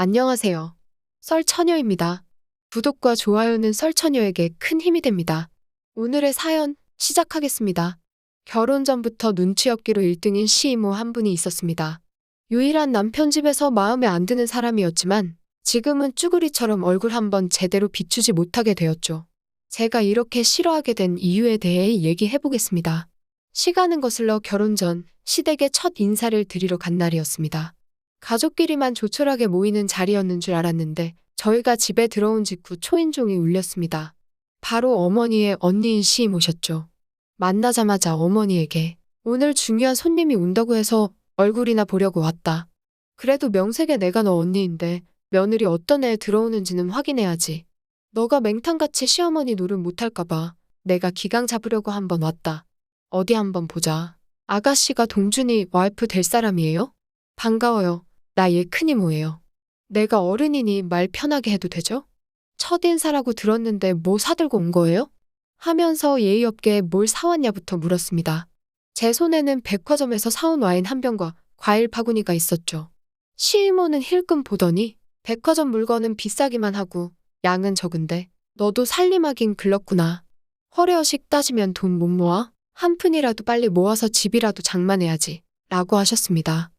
안녕하세요. 썰처녀입니다. 구독과 좋아요는 썰처녀에게 큰 힘이 됩니다. 오늘의 사연 시작하겠습니다. 결혼 전부터 눈치 없기로 1등인 시이모 한 분이 있었습니다. 유일한 남편 집에서 마음에 안 드는 사람이었지만 지금은 쭈구리처럼 얼굴 한번 제대로 비추지 못하게 되었죠. 제가 이렇게 싫어하게 된 이유에 대해 얘기해 보겠습니다. 시간은 거슬러 결혼 전 시댁에 첫 인사를 드리러 간 날이었습니다. 가족끼리만 조촐하게 모이는 자리였는 줄 알았는데 저희가 집에 들어온 직후 초인종이 울렸습니다. 바로 어머니의 언니인 시임 오셨죠. 만나자마자 어머니에게 오늘 중요한 손님이 온다고 해서 얼굴이나 보려고 왔다. 그래도 명색에 내가 너 언니인데 며느리 어떤 애 들어오는지는 확인해야지. 너가 맹탕같이 시어머니 노릇 못할까봐 내가 기강 잡으려고 한번 왔다. 어디 한번 보자. 아가씨가 동준이 와이프 될 사람이에요? 반가워요. 나얘 큰이모예요. 내가 어른이니 말 편하게 해도 되죠? 첫 인사라고 들었는데 뭐 사들고 온 거예요? 하면서 예의 없게 뭘 사왔냐부터 물었습니다. 제 손에는 백화점에서 사온 와인 한 병과 과일 바구니가 있었죠. 시이모는 힐끔 보더니 백화점 물건은 비싸기만 하고 양은 적은데 너도 살림하긴 글렀구나. 허례허식 따지면 돈 못 모아? 한 푼이라도 빨리 모아서 집이라도 장만해야지. 라고 하셨습니다.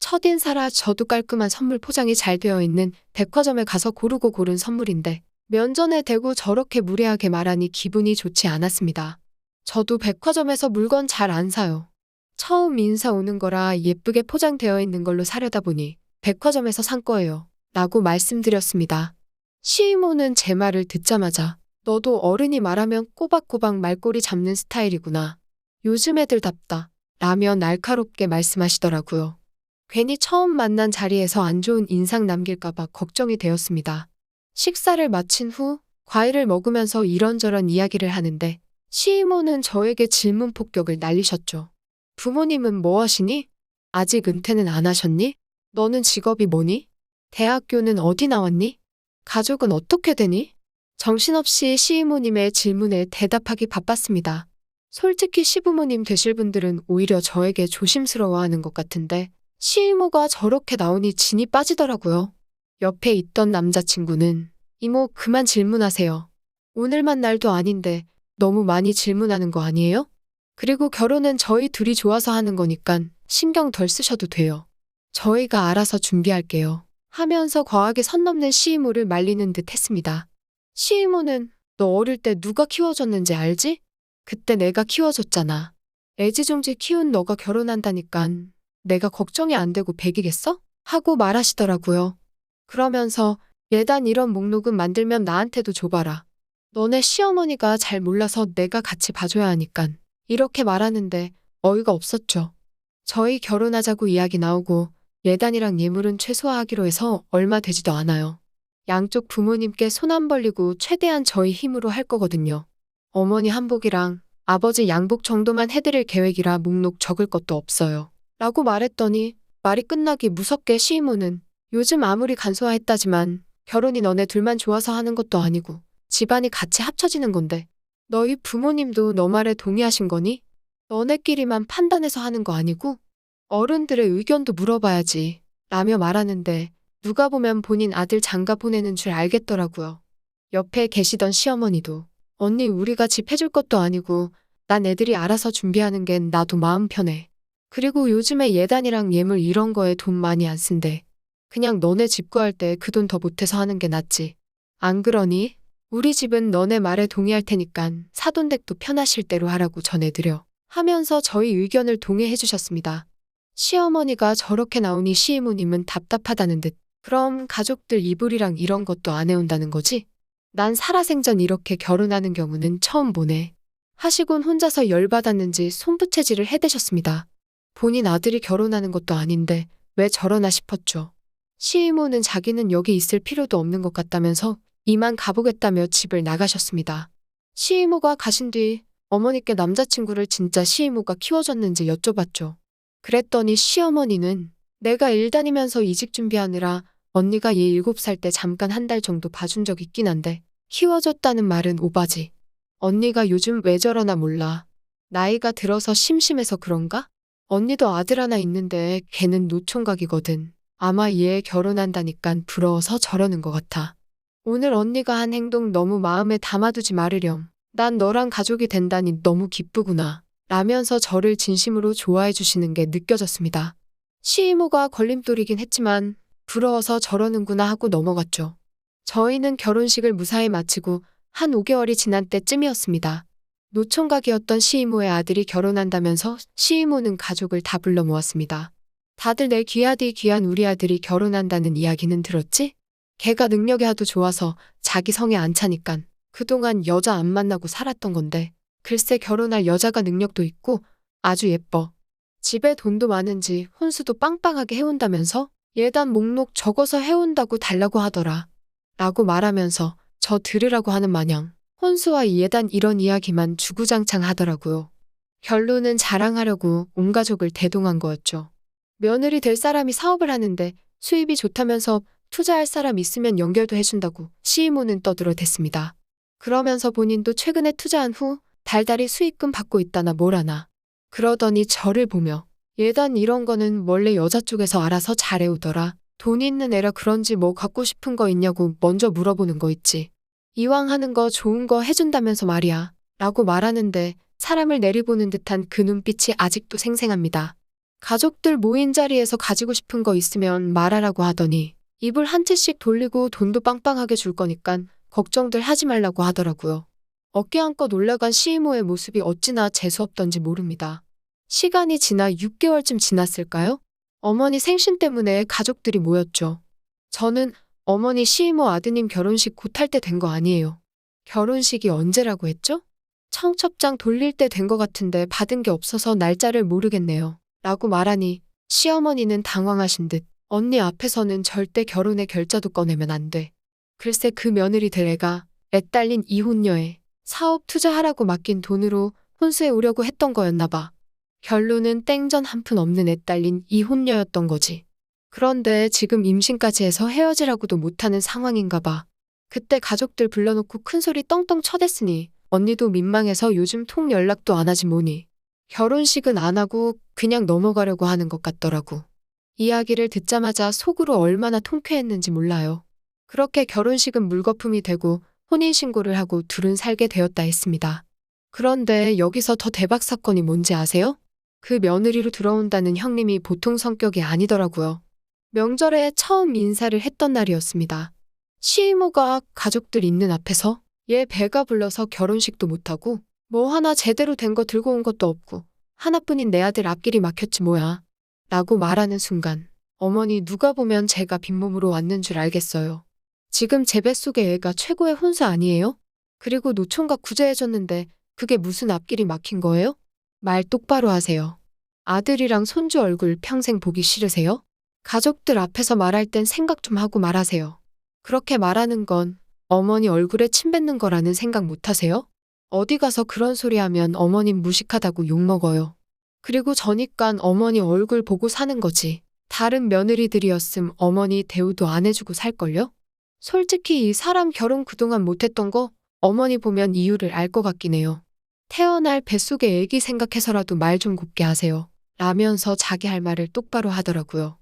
첫인사라 저도 깔끔한 선물 포장이 잘 되어 있는 백화점에 가서 고르고 고른 선물인데 면전에 대고 저렇게 무례하게 말하니 기분이 좋지 않았습니다. 저도 백화점에서 물건 잘 안 사요. 처음 인사 오는 거라 예쁘게 포장되어 있는 걸로 사려다 보니 백화점에서 산 거예요. 라고 말씀드렸습니다. 시이모는 제 말을 듣자마자 너도 어른이 말하면 꼬박꼬박 말꼬리 잡는 스타일이구나. 요즘 애들답다. 라며 날카롭게 말씀하시더라고요. 괜히 처음 만난 자리에서 안 좋은 인상 남길까봐 걱정이 되었습니다. 식사를 마친 후 과일을 먹으면서 이런저런 이야기를 하는데 시이모는 저에게 질문 폭격을 날리셨죠. 부모님은 뭐 하시니? 아직 은퇴는 안 하셨니? 너는 직업이 뭐니? 대학교는 어디 나왔니? 가족은 어떻게 되니? 정신없이 시이모님의 질문에 대답하기 바빴습니다. 솔직히 시부모님 되실 분들은 오히려 저에게 조심스러워하는 것 같은데 시 이모가 저렇게 나오니 진이 빠지더라고요. 옆에 있던 남자친구는 이모 그만 질문하세요. 오늘 만 날도 아닌데 너무 많이 질문하는 거 아니에요? 그리고 결혼은 저희 둘이 좋아서 하는 거니깐 신경 덜 쓰셔도 돼요. 저희가 알아서 준비할게요. 하면서 과하게 선 넘는 시이모를 말리는 듯 했습니다. 시이모는 너 어릴 때 누가 키워줬는지 알지? 그때 내가 키워줬잖아. 애지중지 키운 너가 결혼한다니깐 내가 걱정이 안 되고 백이겠어? 하고 말하시더라고요. 그러면서 예단 이런 목록은 만들면 나한테도 줘봐라. 너네 시어머니가 잘 몰라서 내가 같이 봐줘야 하니깐. 이렇게 말하는데 어이가 없었죠. 저희 결혼하자고 이야기 나오고 예단이랑 예물은 최소화하기로 해서 얼마 되지도 않아요. 양쪽 부모님께 손 안 벌리고 최대한 저희 힘으로 할 거거든요. 어머니 한복이랑 아버지 양복 정도만 해드릴 계획이라 목록 적을 것도 없어요. 라고 말했더니 말이 끝나기 무섭게 시이모는 요즘 아무리 간소화했다지만 결혼이 너네 둘만 좋아서 하는 것도 아니고 집안이 같이 합쳐지는 건데 너희 부모님도 너 말에 동의하신 거니? 너네끼리만 판단해서 하는 거 아니고 어른들의 의견도 물어봐야지 라며 말하는데 누가 보면 본인 아들 장가 보내는 줄 알겠더라고요. 옆에 계시던 시어머니도 언니 우리가 집 해줄 것도 아니고 난 애들이 알아서 준비하는 게 나도 마음 편해. 그리고 요즘에 예단이랑 예물 이런 거에 돈 많이 안 쓴대. 그냥 너네 집 구할 때 그 돈더 못해서 하는 게 낫지. 안 그러니? 우리 집은 너네 말에 동의할 테니깐 사돈댁도 편하실 대로 하라고 전해드려. 하면서 저희 의견을 동의해 주셨습니다. 시어머니가 저렇게 나오니 시이모님은 답답하다는 듯. 그럼 가족들 이불이랑 이런 것도 안 해온다는 거지? 난 살아생전 이렇게 결혼하는 경우는 처음 보네. 하시곤 혼자서 열받았는지 손부채질을 해대셨습니다. 본인 아들이 결혼하는 것도 아닌데 왜 저러나 싶었죠. 시이모는 자기는 여기 있을 필요도 없는 것 같다면서 이만 가보겠다며 집을 나가셨습니다. 시이모가 가신 뒤 어머니께 남자친구를 진짜 시이모가 키워줬는지 여쭤봤죠. 그랬더니 시어머니는 내가 일 다니면서 이직 준비하느라 언니가 얘 일곱 살때 잠깐 한 달 정도 봐준 적 있긴 한데 키워줬다는 말은 오바지. 언니가 요즘 왜 저러나 몰라. 나이가 들어서 심심해서 그런가? 언니도 아들 하나 있는데 걔는 노총각이거든. 아마 얘 결혼한다니깐 부러워서 저러는 것 같아. 오늘 언니가 한 행동 너무 마음에 담아두지 말으렴. 난 너랑 가족이 된다니 너무 기쁘구나. 라면서 저를 진심으로 좋아해 주시는 게 느껴졌습니다. 시이모가 걸림돌이긴 했지만 부러워서 저러는구나 하고 넘어갔죠. 저희는 결혼식을 무사히 마치고 한 5개월이 지난 때쯤이었습니다. 노총각이었던 시이모의 아들이 결혼한다면서 시이모는 가족을 다 불러 모았습니다. 다들 내 귀하디 귀한 우리 아들이 결혼한다는 이야기는 들었지? 걔가 능력이 하도 좋아서 자기 성에 안 차니깐 그동안 여자 안 만나고 살았던 건데 글쎄 결혼할 여자가 능력도 있고 아주 예뻐. 집에 돈도 많은지 혼수도 빵빵하게 해온다면서 예단 목록 적어서 해온다고 달라고 하더라. 라고 말하면서 저 들으라고 하는 마냥 혼수와 예단 이런 이야기만 주구장창 하더라고요. 결론은 자랑하려고 온 가족을 대동한 거였죠. 며느리 될 사람이 사업을 하는데 수입이 좋다면서 투자할 사람 있으면 연결도 해준다고 시이모는 떠들어댔습니다. 그러면서 본인도 최근에 투자한 후 달달이 수익금 받고 있다나 뭐라나. 그러더니 저를 보며 예단 이런 거는 원래 여자 쪽에서 알아서 잘해오더라. 돈 있는 애라 그런지 뭐 갖고 싶은 거 있냐고 먼저 물어보는 거 있지. 이왕 하는 거 좋은 거 해준다면서 말이야. 라고 말하는데 사람을 내리보는 듯한 그 눈빛이 아직도 생생합니다. 가족들 모인 자리에서 가지고 싶은 거 있으면 말하라고 하더니 입을 한 채씩 돌리고 돈도 빵빵하게 줄 거니깐 걱정들 하지 말라고 하더라고요. 어깨 한껏 올라간 시이모의 모습이 어찌나 재수없던지 모릅니다. 시간이 지나 6개월쯤 지났을까요? 어머니 생신 때문에 가족들이 모였죠. 저는 어머니 시이모 아드님 결혼식 곧 할 때 된 거 아니에요. 결혼식이 언제라고 했죠? 청첩장 돌릴 때 된 거 같은데 받은 게 없어서 날짜를 모르겠네요. 라고 말하니 시어머니는 당황하신 듯 언니 앞에서는 절대 결혼의 결자도 꺼내면 안 돼. 글쎄 그 며느리 될 애가 애 딸린 이혼녀에 사업 투자하라고 맡긴 돈으로 혼수해 오려고 했던 거였나 봐. 결론은 땡전 한 푼 없는 애 딸린 이혼녀였던 거지. 그런데 지금 임신까지 해서 헤어지라고도 못하는 상황인가 봐. 그때 가족들 불러놓고 큰소리 떵떵 쳐댔으니 언니도 민망해서 요즘 통 연락도 안 하지 뭐니. 결혼식은 안 하고 그냥 넘어가려고 하는 것 같더라고. 이야기를 듣자마자 속으로 얼마나 통쾌했는지 몰라요. 그렇게 결혼식은 물거품이 되고 혼인신고를 하고 둘은 살게 되었다 했습니다. 그런데 여기서 더 대박 사건이 뭔지 아세요? 그 며느리로 들어온다는 형님이 보통 성격이 아니더라고요. 명절에 처음 인사를 했던 날이었습니다. 시이모가 가족들 있는 앞에서 얘 배가 불러서 결혼식도 못하고 뭐 하나 제대로 된 거 들고 온 것도 없고 하나뿐인 내 아들 앞길이 막혔지 뭐야. 라고 말하는 순간 어머니 누가 보면 제가 빈몸으로 왔는 줄 알겠어요. 지금 제 뱃속에 애가 최고의 혼수 아니에요? 그리고 노총각 구제해줬는데 그게 무슨 앞길이 막힌 거예요? 말 똑바로 하세요. 아들이랑 손주 얼굴 평생 보기 싫으세요? 가족들 앞에서 말할 땐 생각 좀 하고 말하세요. 그렇게 말하는 건 어머니 얼굴에 침 뱉는 거라는 생각 못 하세요? 어디 가서 그런 소리 하면 어머님 무식하다고 욕먹어요. 그리고 저니깐 어머니 얼굴 보고 사는 거지. 다른 며느리들이었음 어머니 대우도 안 해주고 살걸요? 솔직히 이 사람 결혼 그동안 못했던 거 어머니 보면 이유를 알 것 같긴 해요. 태어날 뱃속에 애기 생각해서라도 말 좀 곱게 하세요. 라면서 자기 할 말을 똑바로 하더라고요.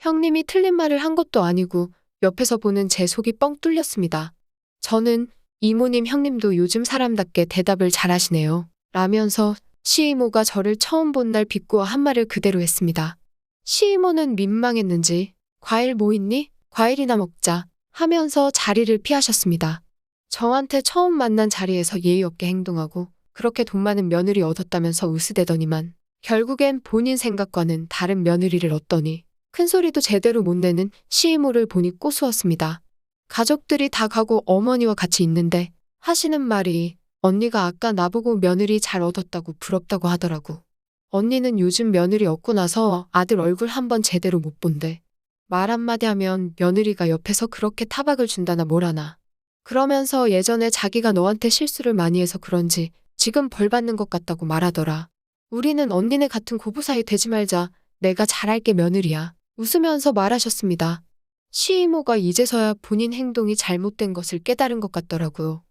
형님이 틀린 말을 한 것도 아니고 옆에서 보는 제 속이 뻥 뚫렸습니다. 저는 이모님 형님도 요즘 사람답게 대답을 잘하시네요. 라면서 시이모가 저를 처음 본 날 비꼬아 한 말을 그대로 했습니다. 시이모는 민망했는지 과일 뭐 있니? 과일이나 먹자 하면서 자리를 피하셨습니다. 저한테 처음 만난 자리에서 예의 없게 행동하고 그렇게 돈 많은 며느리 얻었다면서 으스대더니만 결국엔 본인 생각과는 다른 며느리를 얻더니 큰 소리도 제대로 못 내는 시이모를 보니 꼬수었습니다. 가족들이 다 가고 어머니와 같이 있는데 하시는 말이 언니가 아까 나보고 며느리 잘 얻었다고 부럽다고 하더라고. 언니는 요즘 며느리 얻고 나서 아들 얼굴 한번 제대로 못 본대. 말 한마디 하면 며느리가 옆에서 그렇게 타박을 준다나 뭐라나. 그러면서 예전에 자기가 너한테 실수를 많이 해서 그런지 지금 벌 받는 것 같다고 말하더라. 우리는 언니네 같은 고부 사이 되지 말자. 내가 잘할게 며느리야. 웃으면서 말하셨습니다. 시이모가 이제서야 본인 행동이 잘못된 것을 깨달은 것 같더라고요.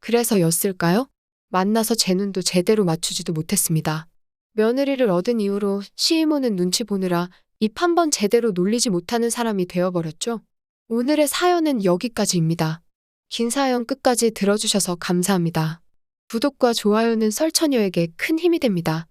그래서였을까요? 만나서 제 눈도 제대로 맞추지도 못했습니다. 며느리를 얻은 이후로 시이모는 눈치 보느라 입 한 번 제대로 놀리지 못하는 사람이 되어버렸죠. 오늘의 사연은 여기까지입니다. 긴 사연 끝까지 들어주셔서 감사합니다. 구독과 좋아요는 썰처녀에게 큰 힘이 됩니다.